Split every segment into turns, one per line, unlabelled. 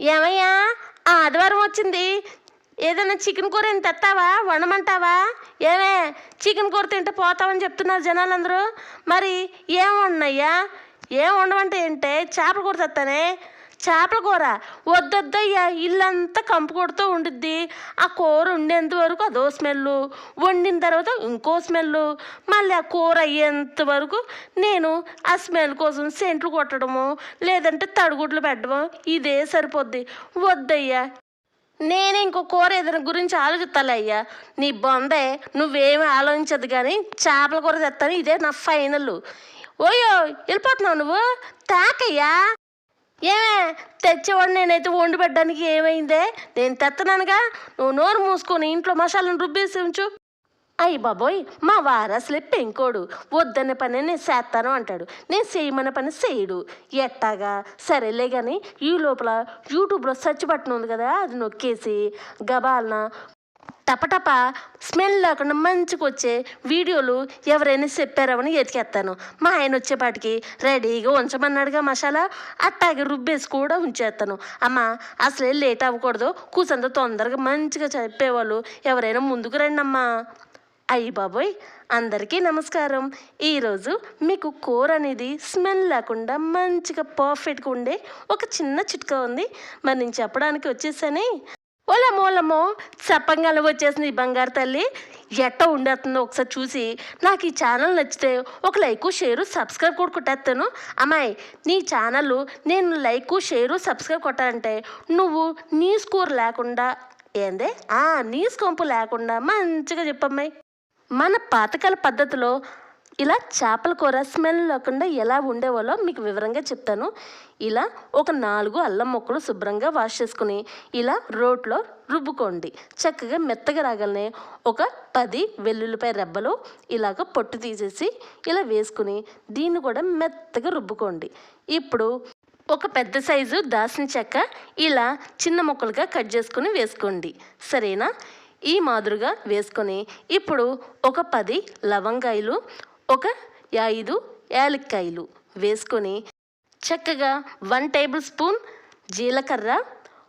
ఏమయ్యా? ఆదివారం వచ్చింది. ఏదైనా చికెన్ కూర ఏం తెస్తావా వండమంటావా? ఏమే చికెన్ కూర తింటే పోతావని చెప్తున్నారు జనాలందరూ. మరి ఏం వండినయ్యా? ఏం వండమంటే ఏంటే? చేపల కూర తెస్తానే చేపల కూర. వద్దొద్దయ్యా ఇల్లంతా కంపు కొడుతూ ఉండిద్ది. ఆ కూర ఉండేంత వరకు అదో స్మెల్లు వండిన తర్వాత ఇంకో స్మెల్లు. మళ్ళీ ఆ కూర అయ్యేంత వరకు నేను ఆ స్మెల్ కోసం సెంట్లు కొట్టడము లేదంటే తడుగుడ్లు పెట్టడము ఇదే సరిపోద్ది. వద్దయ్యా నేను ఇంకో కూర ఏదైనా గురించి ఆలోచిస్తాలే అయ్యా నీ బొందే నువ్వేమి ఆలోచించదు కానీ చేపల కూర తెస్తాను ఇదే నా ఫైనల్ ఓయో వెళ్ళిపోతున్నావు నువ్వు? తాకయ్యా. ఏమే తెచ్చేవాడు నేనైతే వండి పెట్టడానికి ఏమైందే? నేను తెత్తనానుగా. నువ్వు నోరు మూసుకొని ఇంట్లో మసాలాను రుబ్బేసి ఉంచు. అయ్యి బాబోయ్ మా వారసులే పెంకోడు. వద్దనే పని నేను చేస్తాను అంటాడు. నేను చేయమన్న పని చేయడు. ఎట్టాగా? సరేలే కానీ ఈ లోపల యూట్యూబ్లో సర్చ్ బటన్ ఉంది కదా అది నొక్కేసి గబాలన టపటప స్మెల్ లేకుండా మంచిగా వచ్చే వీడియోలు ఎవరైనా చెప్పారని ఎతికేస్తాను మా ఆయన వచ్చేపాటికి రెడీగా ఉంచమన్నాడుగా మసాలా. అట్టాగే రుబ్బేసి కూడా ఉంచేస్తాను అమ్మ అసలే లేట్ అవ్వకూడదు. కూసంత తొందరగా మంచిగా చెప్పేవాళ్ళు ఎవరైనా ముందుకు రండి అమ్మా అయ్యి బాబోయ్ అందరికీ నమస్కారం. ఈరోజు మీకు కూర అనేది స్మెల్ లేకుండా మంచిగా పర్ఫెక్ట్గా ఉండే ఒక చిన్న చిట్కా ఉంది. మరి నేను చెప్పడానికి వచ్చేసానే. ఓలమ్మో ఓలమ్మో చెప్పంగానే వచ్చేసింది ఈ బంగారు తల్లి. ఎట్ట ఉండేస్తుందో ఒకసారి చూసి నాకు ఈ ఛానల్ నచ్చితే ఒక లైక్ షేరు సబ్స్క్రైబ్ కూడా కొట్టేస్తాను. అమ్మాయి నీ ఛానల్ నేను లైక్ షేరు సబ్స్క్రైబ్ కొట్టాలంటే నువ్వు నీ స్కోర్ లేకుండా ఏందే? ఆ నీస్ కొంపు లేకుండా మంచిగా చెప్పమ్మాయి మన పాతకాల పద్ధతిలో ఇలా చేపల కూర స్మెల్ లేకుండా ఎలా ఉండేవాళ్ళో మీకు వివరంగా చెప్తాను. ఇలా ఒక నాలుగు అల్లం ముక్కలు శుభ్రంగా వాష్ చేసుకుని ఇలా రోట్లో రుబ్బుకోండి. చక్కగా మెత్తగా రాగలనే ఒక పది వెల్లుల్లిపాయ రెబ్బలు ఇలాగ పొట్టు తీసేసి ఇలా వేసుకుని దీన్ని కూడా మెత్తగా రుబ్బుకోండి. ఇప్పుడు ఒక పెద్ద సైజు దాసిన చెక్క ఇలా చిన్న ముక్కలుగా కట్ చేసుకుని వేసుకోండి. సరేనా? ఈ మాదిరిగా వేసుకొని ఇప్పుడు ఒక పది లవంగాయలు ఒక ఐదు యాలక్కాయలు వేసుకొని చక్కగా వన్ టేబుల్ స్పూన్ జీలకర్ర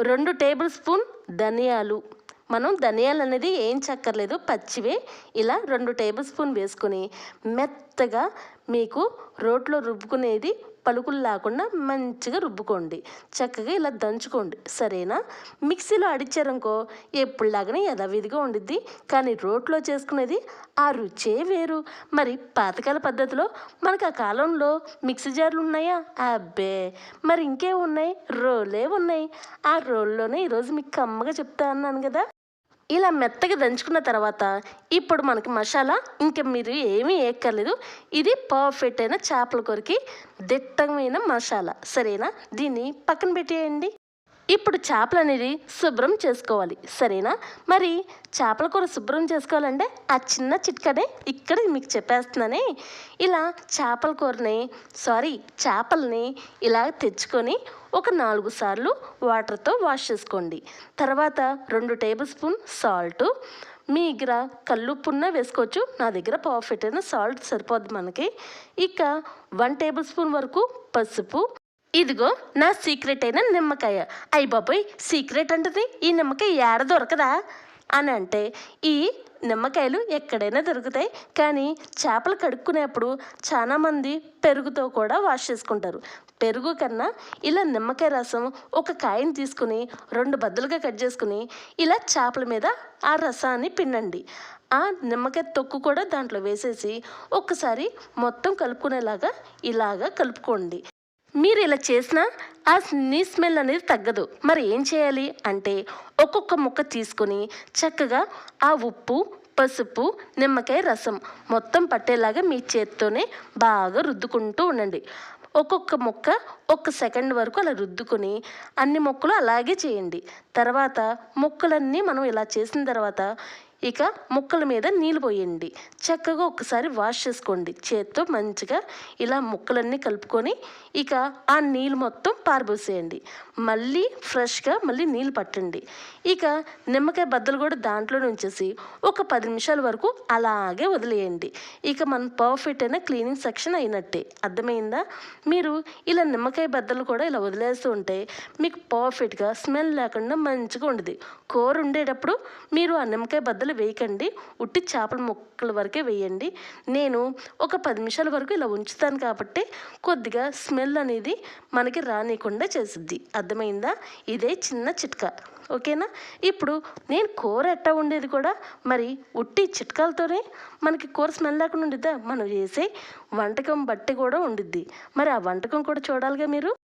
రెండు టేబుల్ స్పూన్ ధనియాలు. మనం ధనియాలు అనేది ఏం చక్కర్లేదు పచ్చివే. ఇలా రెండు టేబుల్ స్పూన్ వేసుకొని మెత్తగా మీకు రోట్లో రుబ్బుకునేది పలుకులు లేకుండా మంచిగా రుబ్బుకోండి. చక్కగా ఇలా దంచుకోండి. సరేనా? మిక్సీలో అడిచారనుకో ఎప్పుడులాగానే యథావిధిగా ఉండిద్ది. కానీ రోట్లో చేసుకునేది ఆ రుచే వేరు. మరి పాతకాల పద్ధతిలో మనకు ఆ కాలంలో మిక్సీ జార్లు ఉన్నాయా? అబ్బే! మరి ఇంకే ఉన్నాయి? రోలే ఉన్నాయి. ఆ రోల్లోనే ఈరోజు మీకు కమ్మగా చెప్తా అన్నాను కదా. ఇలా మెత్తగా దంచుకున్న తర్వాత ఇప్పుడు మనకి మసాలా ఇంకా మీరు ఏమీ వేయక్కర్లేదు ఇది పర్ఫెక్ట్ అయిన చేపల కొరికి దిట్టమైన మసాలా. సరేనా? దీన్ని పక్కన పెట్టేయండి. ఇప్పుడు చేపలు అనేది శుభ్రం చేసుకోవాలి. సరేనా? మరి చేపల కూర శుభ్రం చేసుకోవాలంటే ఆ చిన్న చిట్కనే ఇక్కడ మీకు చెప్పేస్తున్నానే. ఇలా చేపల కూరని సారీ చేపల్ని ఇలా తెచ్చుకొని ఒక నాలుగు సార్లు వాటర్తో వాష్ చేసుకోండి. తర్వాత రెండు టేబుల్ స్పూన్ సాల్ట్. మీ దగ్గర కల్లుప్పున్న వేసుకోవచ్చు. నా దగ్గర పర్ఫెక్ట్ అయిన సాల్ట్ సరిపోద్ది మనకి. ఇక వన్ టేబుల్ స్పూన్ వరకు పసుపు. ఇదిగో నా సీక్రెట్ అయిన నిమ్మకాయ. అయ్యి బాబోయ్ సీక్రెట్ అంటది. ఈ నిమ్మకాయ ఏడ దొరకదా? అని అంటే ఈ నిమ్మకాయలు ఎక్కడైనా దొరుకుతాయి. కానీ చేపలు కడుక్కునేప్పుడు చాలామంది పెరుగుతో కూడా వాష్ చేసుకుంటారు. పెరుగు కన్నా ఇలా నిమ్మకాయ రసం ఒక కాయని తీసుకుని రెండు బద్దలుగా కట్ చేసుకుని ఇలా చేపల మీద ఆ రసాన్ని పిండండి. ఆ నిమ్మకాయ తొక్కు కూడా దాంట్లో వేసేసి ఒక్కసారి మొత్తం కలుపుకునేలాగా ఇలాగా కలుపుకోండి. మీరు ఇలా చేసినా ఆ నీ స్మెల్ అనేది తగ్గదు. మరి ఏం చేయాలి? అంటే ఒక్కొక్క ముక్క తీసుకొని చక్కగా ఆ ఉప్పు పసుపు నిమ్మకాయ రసం మొత్తం పట్టేలాగా మీ చేత్తోనే బాగా రుద్దుకుంటూ ఉండండి. ఒక్కొక్క ముక్క ఒక్క సెకండ్ వరకు అలా రుద్దుకొని అన్ని మొక్కలు అలాగే చేయండి. తర్వాత మొక్కలన్నీ మనం ఇలా చేసిన తర్వాత ఇక ముక్కల మీద నీళ్ళు పోయండి. చక్కగా ఒకసారి వాష్ చేసుకోండి. చేత్తో మంచిగా ఇలా ముక్కలన్నీ కలుపుకొని ఇక ఆ నీళ్ళు మొత్తం పారబోసేయండి. మళ్ళీ ఫ్రెష్గా మళ్ళీ నీళ్ళు పట్టండి. ఇక నిమ్మకాయ బద్దలు కూడా దాంట్లో ఉంచేసి ఒక పది నిమిషాల వరకు అలాగే వదిలేయండి. ఇక మన పర్ఫెక్ట్ అయిన క్లీనింగ్ సెక్షన్ అయినట్టే. అర్థమైందా? మీరు ఇలా నిమ్మకాయ బద్దలు కూడా ఇలా వదిలేస్తూ ఉంటే మీకు పర్ఫెక్ట్గా స్మెల్ లేకుండా మంచిగా ఉండదు. కూర ఉండేటప్పుడు మీరు ఆ నిమ్మకాయ బద్దలు వేయకండి. ఉట్టి చేపల ముక్కల వరకే వేయండి. నేను ఒక పది నిమిషాల వరకు ఇలా ఉంచుతాను కాబట్టి కొద్దిగా స్మెల్ అనేది మనకి రానియకుండా చేసిద్ది. అర్థమైందా? ఇదే చిన్న చిట్కా. ఓకేనా? ఇప్పుడు నేను కూర ఎట్టా ఉండేది కూడా మరి ఉట్టి చిట్కాలతోనే మనకి కూర స్మెల్ లేకుండా ఉండిద్దా? మనం చేసే వంటకం బట్టి కూడా ఉండిద్ది. మరి ఆ వంటకం కూడా చూడాలిగా మీరు?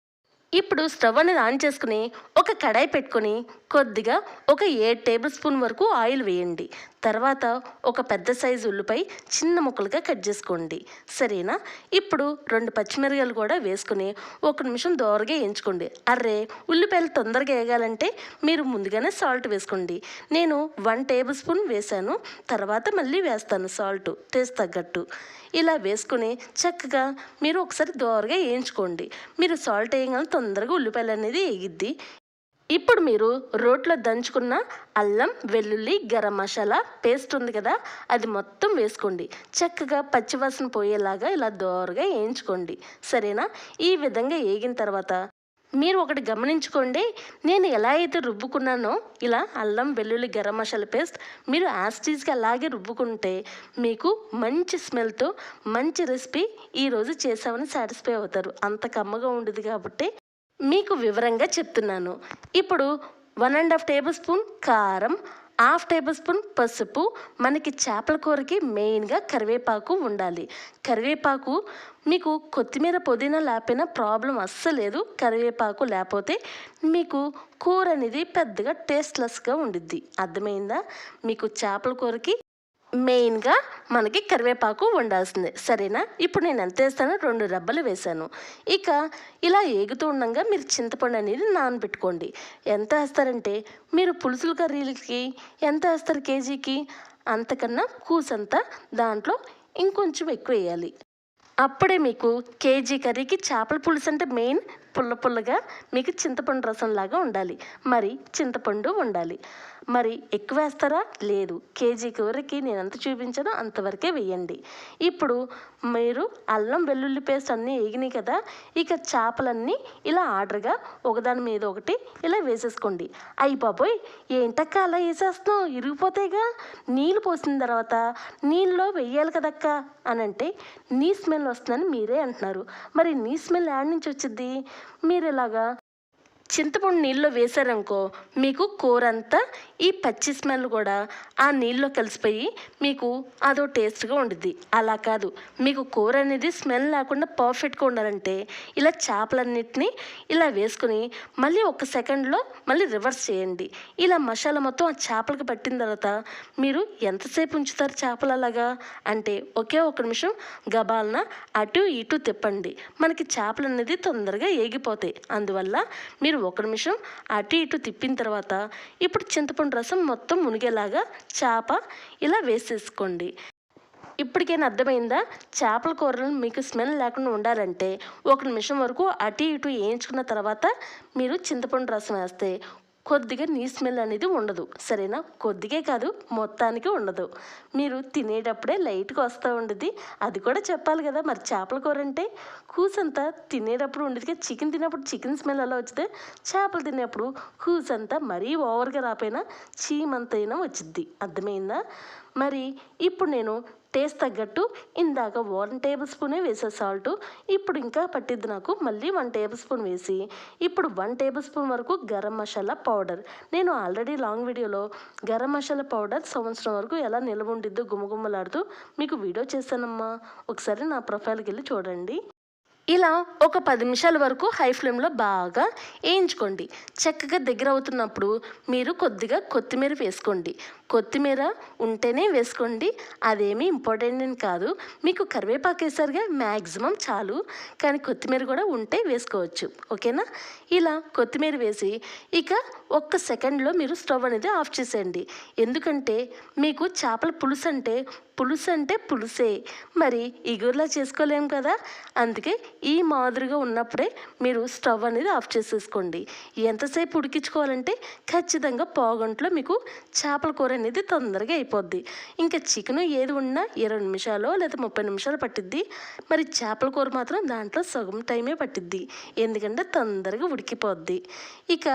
ఇప్పుడు స్టవ్ అనేది ఆన్ చేసుకుని ఒక కడాయి పెట్టుకొని కొద్దిగా ఒక ఏడు టేబుల్ స్పూన్ వరకు ఆయిల్ వేయండి. తర్వాత ఒక పెద్ద సైజు ఉల్లిపాయ చిన్న ముక్కలుగా కట్ చేసుకోండి. సరేనా? ఇప్పుడు రెండు పచ్చిమిరకాయలు కూడా వేసుకుని ఒక నిమిషం దోరగా వేయించుకోండి. అర్రే ఉల్లిపాయలు తొందరగా వేగాలంటే మీరు ముందుగానే సాల్ట్ వేసుకోండి. నేను వన్ టేబుల్ స్పూన్ వేసాను తర్వాత మళ్ళీ వేస్తాను సాల్ట్ టేస్ట్ తగ్గట్టు. ఇలా వేసుకుని చక్కగా మీరు ఒకసారి దోరగా వేయించుకోండి. మీరు సాల్ట్ వేయగానే తొందరగా ఉల్లిపాయలు అనేది వేగిద్ది. ఇప్పుడు మీరు రోట్లో దంచుకున్న అల్లం వెల్లుల్లి గరం మసాలా పేస్ట్ ఉంది కదా అది మొత్తం వేసుకోండి. చక్కగా పచ్చివాసన పోయేలాగా ఇలా దోరగా వేయించుకోండి. సరేనా? ఈ విధంగా వేగిన తర్వాత మీరు ఒకటి గమనించుకోండి నేను ఎలా అయితే రుబ్బుకున్నానో ఇలా అల్లం వెల్లుల్లి గరం మసాలా పేస్ట్ మీరు యాస్టీస్కి అలాగే రుబ్బుకుంటే మీకు మంచి స్మెల్తో మంచి రెసిపీ ఈరోజు చేసామని సాటిస్ఫై అవుతారు. అంత కమ్మగా ఉండదు కాబట్టి మీకు వివరంగా చెప్తున్నాను. ఇప్పుడు one and half tablespoon కారం హాఫ్ టేబుల్ స్పూన్ పసుపు. మనకి చేపల కూరకి మెయిన్గా కరివేపాకు ఉండాలి. కరివేపాకు మీకు కొత్తిమీర పుదీనా లేపిన ప్రాబ్లం అస్సలేదు కరివేపాకు లేకపోతే మీకు కూర అనేది పెద్దగా టేస్ట్లెస్గా ఉండిద్ది. అర్థమైందా? మీకు చేపల కూరకి మెయిన్గా మనకి కరివేపాకు వండాల్సిందే. సరేనా? ఇప్పుడు నేను ఎంత వేస్తానో రెండు రబ్బలు వేసాను ఇక ఇలా ఏగుతూ ఉండగా మీరు చింతపండు అనేది నానబెట్టుకోండి. ఎంత వేస్తారంటే మీరు పులుసుల కర్రీలకి ఎంత వేస్తారు కేజీకి? అంతకన్నా కూసంతా దాంట్లో ఇంకొంచెం ఎక్కువ వేయాలి. అప్పుడే మీకు కేజీ కర్రీకి చేపల పులుసు అంటే మెయిన్ పుల్ల పుల్లగా మీకు చింతపండు రసంలాగా ఉండాలి. మరి చింతపండు ఉండాలి. మరి ఎక్కువ వేస్తారా? లేదు. కేజీ కూరకి నేను ఎంత చూపించానో అంతవరకే వేయండి. ఇప్పుడు మీరు అల్లం వెల్లుల్లి పేస్ట్ అన్నీ వేగినాయి కదా ఇక చేపలన్నీ ఇలా ఆర్డర్గా ఒకదాని మీద ఒకటి ఇలా వేసేసుకోండి. అయ్యి బాబోయ్! ఏంటక్క అలా వేసేస్తున్నావు? ఇరిగిపోతాయిగా? నీళ్ళు పోసిన తర్వాత నీళ్ళలో వెయ్యాలి కదక్క? అని అంటే నీ స్మెల్ వస్తుందని మీరే అంటున్నారు. మరి నీ స్మెల్ యాడ్ నుంచి వచ్చింది మీరు ఇలాగా చింతపండు నీళ్ళలో వేశారనుకో మీకు కూర అంతా ఈ పచ్చి స్మెల్ కూడా ఆ నీళ్ళలో కలిసిపోయి మీకు అదో టేస్ట్గా ఉండిద్ది. అలా కాదు. మీకు కూర అనేది స్మెల్ లేకుండా పర్ఫెక్ట్గా ఉండాలంటే ఇలా చేపలన్నిటిని ఇలా వేసుకుని మళ్ళీ ఒక సెకండ్లో మళ్ళీ రివర్స్ చేయండి. ఇలా మసాలా మొత్తం ఆ చేపలకు పట్టిన తర్వాత మీరు ఎంతసేపు ఉంచుతారు చేపలు అలాగా? అంటే ఒకే ఒక నిమిషం గబాలన అటు ఇటు తిప్పండి. మనకి చేపలు అనేది తొందరగా ఏగిపోతాయి. అందువల్ల మీరు ఒక నిమిషం అటు ఇటు తిప్పిన తర్వాత ఇప్పుడు చింతపండు రసం మొత్తం మునిగేలాగా చేప ఇలా వేసేసుకోండి. ఇప్పటికైనా అర్థమైందా? చేపల కూరలు మీకు స్మెల్ లేకుండా ఉండాలంటే ఒక నిమిషం వరకు అటు ఇటు వేయించుకున్న తర్వాత మీరు చింతపండు రసం వేస్తే కొద్దిగా నీ స్మెల్ అనేది ఉండదు. సరేనా? కొద్దిగే కాదు మొత్తానికి ఉండదు. మీరు తినేటప్పుడే లైట్గా వస్తూ ఉండేది అది కూడా చెప్పాలి కదా మరి చేపల కూర అంటే? కూసంతా తినేటప్పుడు ఉండేది చికెన్ తినేప్పుడు చికెన్ స్మెల్ అలా వచ్చితే చేపలు తినేప్పుడు కూసంతా మరీ ఓవర్గా రాపోయినా చీమంతైనా వచ్చిద్ది. అర్థమైందా? మరి ఇప్పుడు నేను టేస్ట్ తగ్గట్టు ఇందాక వన్ టేబుల్ స్పూనే వేసే సాల్ట్ ఇప్పుడు ఇంకా పట్టిద్ది నాకు మళ్ళీ వన్ టేబుల్ స్పూన్ వేసి. ఇప్పుడు వన్ టేబుల్ స్పూన్ వరకు గరం మసాలా పౌడర్ నేను ఆల్రెడీ లాంగ్ వీడియోలో గరం మసాలా పౌడర్ సంవత్సరం వరకు ఎలా నిల్వ ఉండిద్దో గుమగుమలాడుతూ మీకు వీడియో చేశానమ్మా. ఒకసారి నా ప్రొఫైల్కి వెళ్ళి చూడండి. ఇలా ఒక పది నిమిషాల వరకు హై ఫ్లేమ్లో బాగా వేయించుకోండి. చక్కగా దగ్గర అవుతున్నప్పుడు మీరు కొద్దిగా కొత్తిమీర వేసుకోండి. కొత్తిమీర ఉంటేనే వేసుకోండి. అదేమీ ఇంపార్టెంట్ అని కాదు. మీకు కరివేపాకు వేసారుగా మ్యాక్సిమం చాలు. కానీ కొత్తిమీర కూడా ఉంటే వేసుకోవచ్చు. ఓకేనా? ఇలా కొత్తిమీర వేసి ఇక ఒక్క సెకండ్లో మీరు స్టవ్ అనేది ఆఫ్ చేసేయండి. ఎందుకంటే మీకు చేపల పులుసు అంటే పులుసు అంటే పులుసే. మరి ఇగురులా చేసుకోలేం కదా? అందుకే ఈ మాదిరిగా ఉన్నప్పుడే మీరు స్టవ్ అనేది ఆఫ్ చేసేసుకోండి. ఎంతసేపు ఉడికించుకోవాలంటే ఖచ్చితంగా పావుగంటలో మీకు చేపల కూర అనేది తొందరగా అయిపోద్ది. ఇంకా చికెన్ ఏది ఉన్నా ఇరవై నిమిషాలు లేదా ముప్పై నిమిషాలు పట్టిద్ది. మరి చేపల కూర మాత్రం దాంట్లో సగం టైమే పట్టిద్ది. ఎందుకంటే తొందరగా ఉడికిపోద్ది. ఇక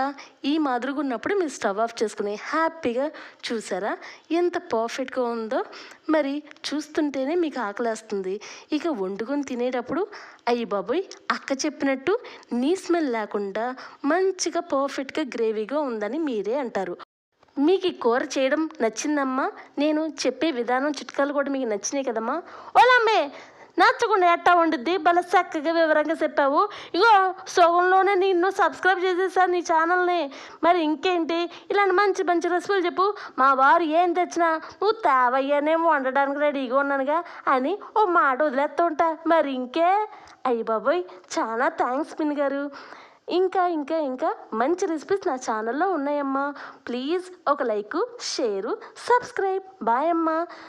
ఈ మాదిరిగా ఉన్నప్పుడు మీరు స్టవ్ ఆఫ్ చేసుకుని హ్యాపీగా చూసారా? ఎంత పర్ఫెక్ట్గా ఉందో. మరి చూస్తుంటేనే మీకు ఆకలేస్తుంది. ఇక వండుకొని తినేటప్పుడు అయ్యి బాబోయ్ అక్క చెప్పినట్టు నీ స్మెల్ లేకుండా మంచిగా పర్ఫెక్ట్గా గ్రేవీగా ఉందని మీరే అంటారు. మీకు ఈ కూర చేయడం నచ్చిందమ్మా? నేను చెప్పే విధానం చిట్కాలు కూడా మీకు నచ్చినాయి కదమ్మా? ఓలమ్మే నచ్చకుండా ఎట్టా ఉండుద్ది భలే చక్కగా వివరంగా చెప్పావు. ఇగో సగంలోనే నిన్ను సబ్స్క్రైబ్ చేసేసాను నీ ఛానల్ని. మరి ఇంకేంటి? ఇలాంటి మంచి మంచి రెసిపీలు చెప్పు. మా వారు ఏం తెచ్చినా నువ్వు తేవయ్యానేమో వండడానికి రెడీగా ఉన్నానుగా అని ఓ మాట వదిలేస్తూ ఉంటా. మరి ఇంకే? అయ్యి బాబోయ్ చాలా థ్యాంక్స్ పిన్ గారు. ఇంకా ఇంకా ఇంకా మంచి రెసిపీస్ నా ఛానల్లో ఉన్నాయమ్మా. ప్లీజ్ ఒక లైక్ షేరు సబ్స్క్రైబ్ బాయ్ అమ్మా.